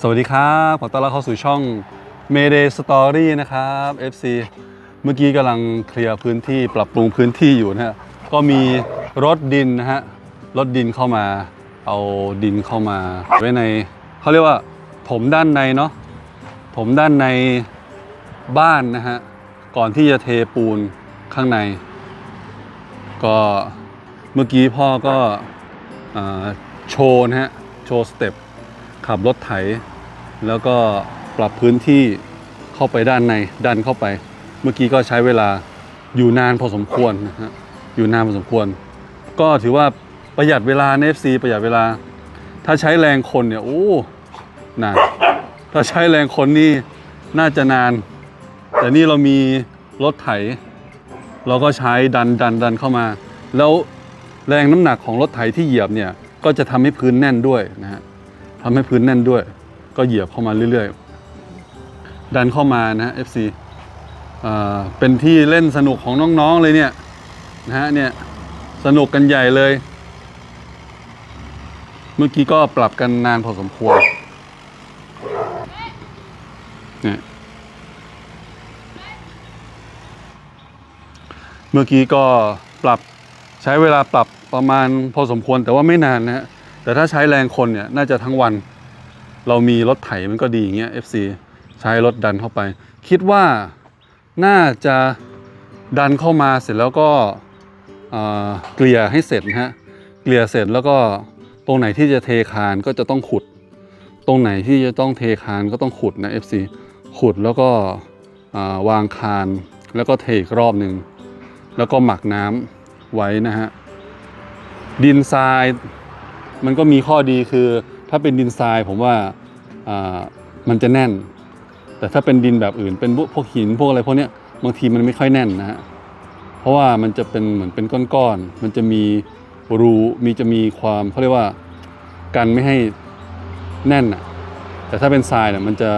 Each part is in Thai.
สวัสดีครับขอต้อนรับเข้าสู่ช่อง Mayday Story นะครับ FC เมื่อกี้กำลังเคลียร์พื้นที่ปรับปรุงพื้นที่อยู่นะฮะก็มีรถดินนะฮะรถดินเข้ามาเอาดินเข้ามาไว้ในเขาเรียกว่าถมด้านในเนาะถมด้านในบ้านนะฮะก่อนที่จะเทปูนข้างใน ก็เมื่อกี้พ่อก็อโชว์นะฮะโชว์สเต็ป ขับรถไถ แล้วก็ปรับพื้นที่เข้าไปด้านในดันเข้าไป เมื่อกี้ก็ใช้เวลาอยู่นานพอสมควรนะฮะอยู่นานพอสมควร ก็ถือว่าประหยัดเวลาใน FC ประหยัดเวลา ถ้าใช้แรงคนเนี่ยโอ้นานถ้าใช้แรงคนนี่น่าจะนาน แต่นี่เรามีรถไถ เราก็ใช้ดันดันดันเข้ามา แล้วแรงน้ำหนักของรถไถที่เหยียบเนี่ยก็จะทำให้พื้นแน่นด้วยนะฮะ ทำให้พื้นแน่นด้วย ก็เหยียบเข้ามาเรื่อยๆ ดันเข้ามานะ FC อ่าเป็นที่เล่นสนุกของน้องๆเลยเนี่ยนะฮะเนี่ยสนุกกันใหญ่เลย เมื่อกี้ก็ปรับกันนานพอสมควรเนี่ยเมื่อกี้ก็ปรับใช้เวลาปรับประมาณพอสมควรแต่ว่าไม่นานนะฮะ แต่ถ้าใช้แรงคนเนี่ยน่าจะทั้งวัน เรามีรถไถมันก็ดีอย่างเงี้ย FC ใช้รถดันเข้าไป คิดว่าน่าจะดันเข้ามาเสร็จแล้วก็เกลี่ยให้เสร็จนะฮะเกลี่ยเสร็จแล้วก็ตรงไหนที่จะเทคานก็จะต้องขุด ตรงไหนที่จะต้องเทคานก็ต้องขุดนะ FC ขุดแล้วก็วางคานแล้วก็เทอีกรอบหนึ่งแล้วก็หมักน้ำไว้นะฮะดินทราย มันก็มีข้อดีคือถ้าเป็นดินทรายผมว่าอ่ามันจะแน่น แต่ถ้าเป็นดินแบบอื่นเป็นพวกพวกหินพวกอะไรพวกเนี้ยบางทีมันไม่ค่อยแน่นนะฮะเพราะว่ามันจะเป็นเหมือนเป็นก้อนๆมันจะมีรูมีจะมีความเขาเรียกว่ากันไม่ให้แน่นอะแต่ถ้าเป็นทรายเนี่ยมันจะ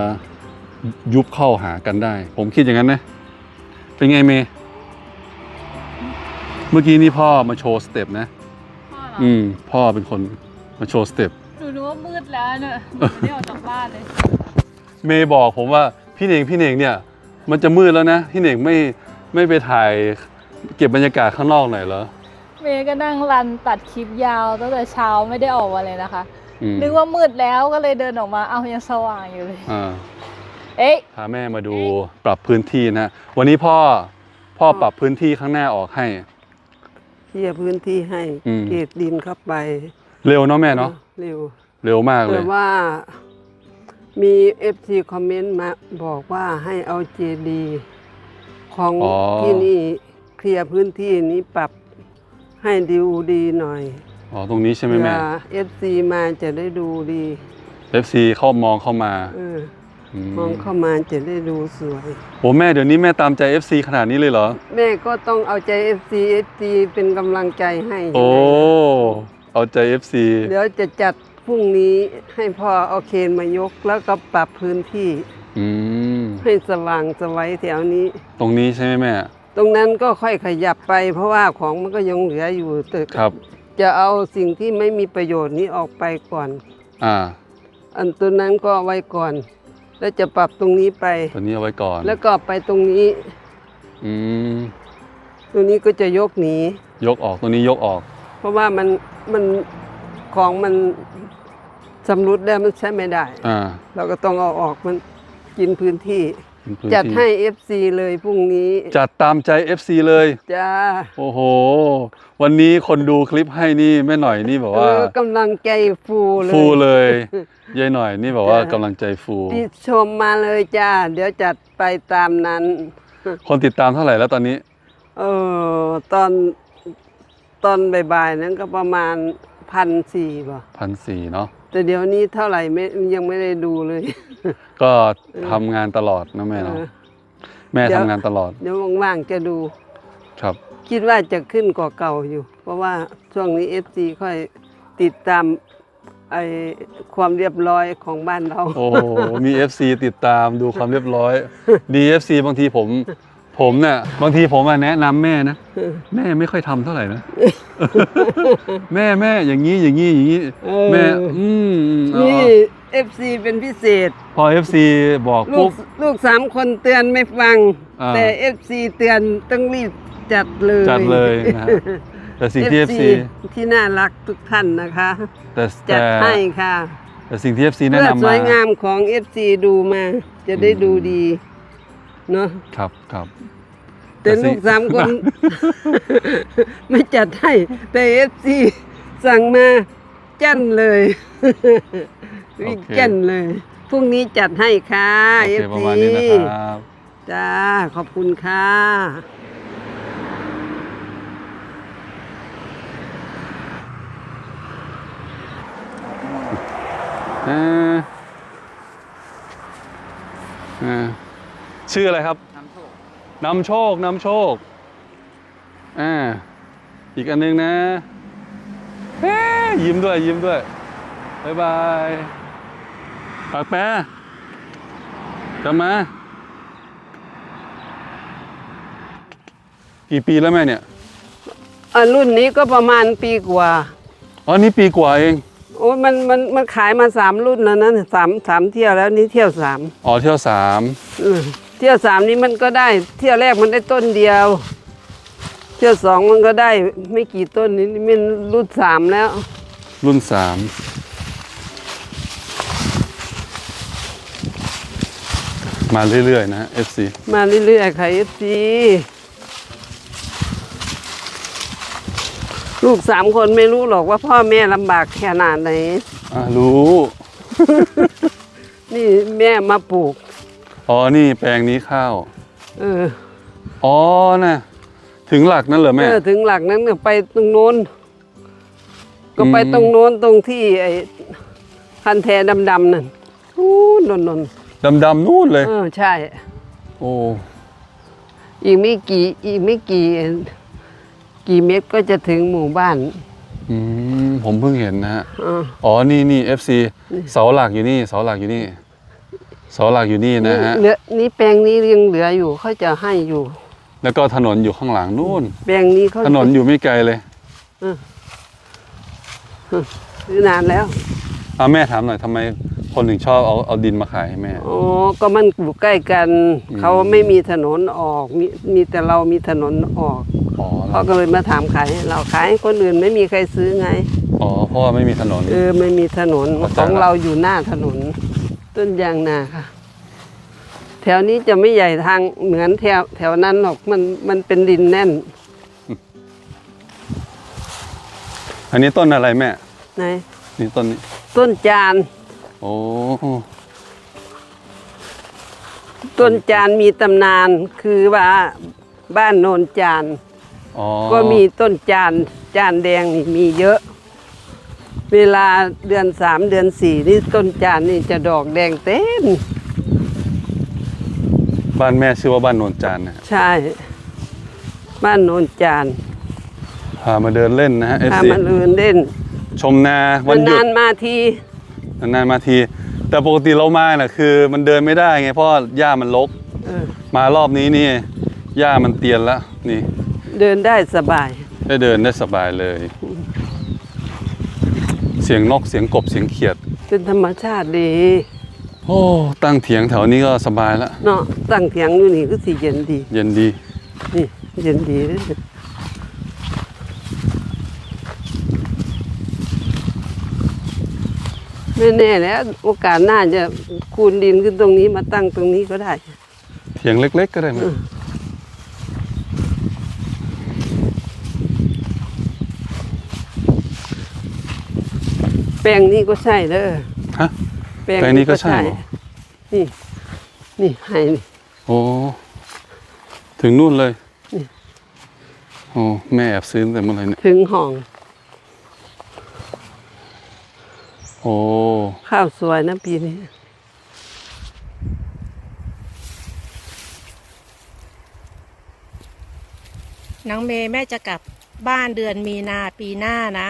ยุบเข้าหากันได้ ผมคิดอย่างนั้นนะ เป็นไงเมย์เมื่อกี้นี่พ่อมาโชว์สเต็ปนะพ่อเหรออืม พ่อเป็นคน มาโชว์สเต็ปหนูนึกว่ามืดแล้วเนี่ยหนูไม่ได้ออกจากบ้านเลย เมย์บอกผมว่าพี่เน่งพี่เน่งเนี่ย มันจะมืดแล้วนะพี่เน่งไม่ไม่ไปถ่ายเก็บบรรยากาศข้างนอกหน่อยเหรอ เมย์ก็นั่งรันตัดคลิปยาวตั้งแต่เช้าไม่ได้ออกมาเลยนะคะ อืมนึกว่ามืดแล้วก็เลยเดินออกมา เอายังสว่างอยู่เลย อ่า เอ๊ะ พาแม่มาดูปรับพื้นที่นะ วันนี้พ่อพ่อปรับพื้นที่ข้างหน้าออกให้ เคลียร์พื้นที่ให้อืม เกตดินเข้าไป เร็วเนาะแม่เนาะเร็วเร็วมากเลแต่ย ว่า มีเอฟซีคอมเมนต์มาบอกว่าให้เอาเจดีของอ๋อ ที่นี่เคลียร์พื้นที่นี้ปรับให้ดูดีหน่อยอ๋อตรงนี้ใช่ไหมเพื่แม่ เอฟซีมาจะได้ดูดี FC เข้ามองเข้ามาเอออืมมองเข้ามาจะได้ดูสวย โอ้แม่เดี๋ยวนี้แม่ตามใจ FC ขนาดนี้เลยเหรอ แม่ก็ต้องเอาใจเอฟซีเอฟซีเป็นกำลังใจให้โอ้ เอาใจ FC เดี๋ยวจะจัดพรุ่งนี้ให้พ่อเอาเคนมายกแล้วก็ปรับพื้นที่อืมให้สว่างสวัยแถวนี้ ตรงนี้ใช่ไหมแม่ ตรงนั้นก็ค่อยขยับไป เพราะว่าของมันก็ยังเหลืออยู่แต่ครับ จะเอาสิ่งที่ไม่มีประโยชน์นี้ออกไปก่อน อ่า อันตัวนั้นก็เอาไว้ก่อน แล้วจะปรับตรงนี้ไป ตัวนี้เอาไว้ก่อนแล้วก็ไปตรงนี้ อืมตรงนี้ก็จะยกหนี ยกออกตัวนี้ยกออกเพ ราะว่ามันมันของมันสำรุดแล้วมันใช้ไม่ได้ อ่าเราก็ต้องเอาออกมันกินพื้นที่ เป็นพื้นจัดที่ให้ FC เลยพรุ่งนี้จัดตามใจ FC เลย จ้าโอ้โห วันนี้คนดูคลิปให้นี่แม่หน่อยนี่แบบเอว่า อกำลังใจฟูเลย ฟูเลยยายหน่อยนี่แบบว่ากำลังใจฟู ที่ชมมาเลยจ้า เดี๋ยวจัดไปตามนั้น คนติดตามเท่าไหร่แล้วตอนนี้ เออตอน ตอนบ่ายๆนั้นก็ประมาณพันสี่ป่ะพันสี่เนาะแต่เดี๋ยวนี้เท่าไหร่ไม่ยังไม่ได้ดูเลย ก็ทำงานตลอดนะแม่เนาะเออแม่เดี๋ทำยวงานตลอด เดี๋ยวว่างๆจะดู ครับ คิดว่าจะขึ้นกว่าเก่าอยู่ เพราะว่าช่วงนี้เอฟซีค่อยติดตามไอความเรียบร้อยของบ้านเรา โอ้โหมี FC ติดตามดูความเรียบร้อย ดี FC บางทีผม ผมเนี่ยบางทีผมอะแนะนำแม่นะ แม่ไม่ค่อยทำเท่าไหร่นะ แม่แม่อย่างนี้อย่างนี้อย่างนี้เออ แม่ อืมอืมเอานี่เอา FC เป็นพิเศษ พอ FC บอกลูปุ๊กบลูกสามคนเตือนไม่ฟัง อ่า แต่ FC เตือนต้องรีบจัดเลยจัดเลยนะฮะแต่สิ่งที่ FC ที่น่ารักทุกท่านนะคะ แต่จัแต่ดให้ค่ะแต่สิ่งที่ FC แนะเพื่อนำสมาวยงามของ FC ดูมา จะได้ดูดี เนาะครับครับแต่แต่สิลูกสามคน ไม่จัดให้ แต่ FC สั่งมาจั่นเลยวิ่งจั่นเลยพรุ่งนี้จัดให้ค่ะโอเค FC ประมาณนี้นะครับจ้าขอบคุณค่ะเอ่อเอ่อ ชื่ออะไรครับนำโชคนำโชคอ่าอีกอันนึงนะเฮ้ยยิ้มด้วยยิ้มด้วยบ๊ายบายปากแปะกลับมา กี่ปีแล้วแม่เนี่ยอะรุ่นนี้ก็ประมาณปีกว่า อ๋อ นี่ปีกว่าเอง โอ้ยมันมันมันขายมาสามรุ่นแล้วนะสามสามเที่ยวแล้วนี่เที่ยวสามอ๋อ เที่ยวสาม อืมเที่ยวสามนี้มันก็ได้ เที่ยวแรกมันได้ต้นเดียว เที่ยวสองมันก็ได้ไม่กี่ต้นนี่มันรุ่นสามแล้ว รุ่นสามมาเรื่อย ๆ นะฮะ FC มาเรื่อยๆค่ะเอฟซีลูกสามคนไม่รู้หรอกว่าพ่อแม่ลำบากขนาดไหนอ่ารู้ นี่แม่มาปลูก อ๋อ นี่แปลงนี้ข้าว เออ อ๋อน่ะถึงหลักนั่นเหรอแม่ เออถึงหลักนั้นก็ไปตรงโน้น ก็ไปอืมตรงโน้นตรงที่ไอ้พันแทดำๆนั่นนู้นนนนนดำๆนู่นเลย เออใช่ โอ้ อีกไม่กี่อีกไม่กี่กี่เมตรก็จะถึงหมู่บ้าน อืมผมเพิ่งเห็นนะฮะเอออ๋อ นี่นี่ FC เสาหลักอยู่นี่ เสาหลักอยู่นี่ เสาหลักอยู่นี่นะฮะ เหลือนี่แปลงนี้ยังเหลืออยู่เขาจะให้อยู่ แล้วก็ถนนอยู่ข้างหลังนู่น แปลงนี้เขาถนนอยู่ไม่ไกลเลยซื้อนานแล้วอะแม่ถามหน่อยทำไมคนถึงชอบเอาเอาดินมาขายให้แม่ อ๋อ ก็มันอยู่ใกล้กันอืมเขาไม่มีถนนออก มีมีแต่เรามีถนนออกอ๋อเขาก็เลยมาถามขายให้เราขายให้คนอื่นไม่มีใครซื้อไง อ๋อ เพราะว่าไม่มีถนน เออ ไม่มีถนนเข้าใจของละเราอยู่หน้าถนน ต้นยางนาค่ะ แถวนี้จะไม่ใหญ่ทางเหมือนแถวแถวนั้นหรอกมันมันเป็นดินแน่น อันนี้ต้นอะไรแม่ ไหน นี่ต้นนี้ ต้นจาน โอ้ ต้นจานมีตำนานคือว่าบ้านโนนจาน อ๋อ ก็มีต้นจานจานแดงนี่มีเยอะ เวลาเดือนสามเดือนสี่นี่ต้นจานนี่จะดอกแดงเต็ม บ้านแม่ชื่อว่าบ้านโนนจานนะฮะใช่ บ้านโนนจานพามาเดินเล่นนะฮะพา FC มาเลืนเล่นชมนาวันหยุนาดนๆมาที นานๆมาที แต่ปกติเรามาน่ะคือ มันเดินไม่ได้ไงเพราะหญ้ามันรกเออ มารอบนี้นี่หญ้ามันเตียนแล้วนี่เดินได้สบาย ได้เดินได้สบายเลย เสียงนกเสียงกบเสียงเขียด เป็นธรรมชาติดีโอ้ตั้งเถียงแถวนี้ก็สบายแล้วเนาะตั้งเถียงอยู่นี่ก็สิเย็นดี เย็นดีนี่เย็นดีเลยไม่แน่แล้วโอกาสหน้าจะคูนดินขึ้นตรงนี้มาตั้งตรงนี้ก็ได้ เถียงเล็ก ๆ ก็ได้ไหม แปลงนี้ก็ใช่เด้อฮะแปลงนี้ก็ใช่เหรอนี่ นี่ให้นี่โอ้ถึงนู่นเลยนี่โอ้แม่แอบซื้อตั้งแต่เมื่อไหร่เนี่ยถึงห้อง โอ้ข้าวสวยนะปีนี้น้องเมย์แม่จะกลับบ้านเดือนมีนาปีหน้านะ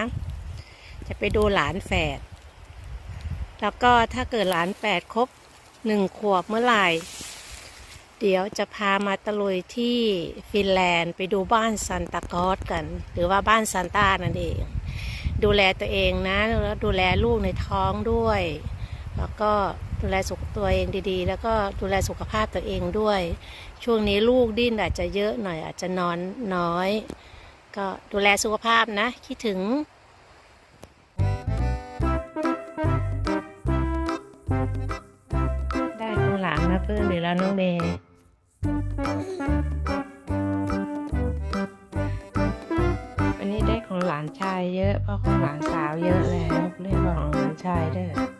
จะไปดูหลานแฝด แล้วก็ถ้าเกิดหลานแฝดครบหนึ่งขวบเมื่อไหร่ เดี๋ยวจะพามาตะลุยที่ฟินแลนด์ไปดูบ้านซันตาคอสกัน หรือว่าบ้านซานต้านั่นเอง ดูแลตัวเองนะแล้วดูแลลูกในท้องด้วย แล้วก็ดูแลสุขตัวเองดีๆ แล้วก็ดูแลสุขภาพตัวเองด้วย ช่วงนี้ลูกดิ้นอาจจะเยอะหน่อยอาจจะนอนน้อย ก็ดูแลสุขภาพนะ คิดถึง ปลานมาเพิ่อีกแล้วน้องเมย์วันนี้ได้ของหลานชายเยอะ เพราะของหลานสาวเยอะแล้วเรียกว่าของหลานชายด้วย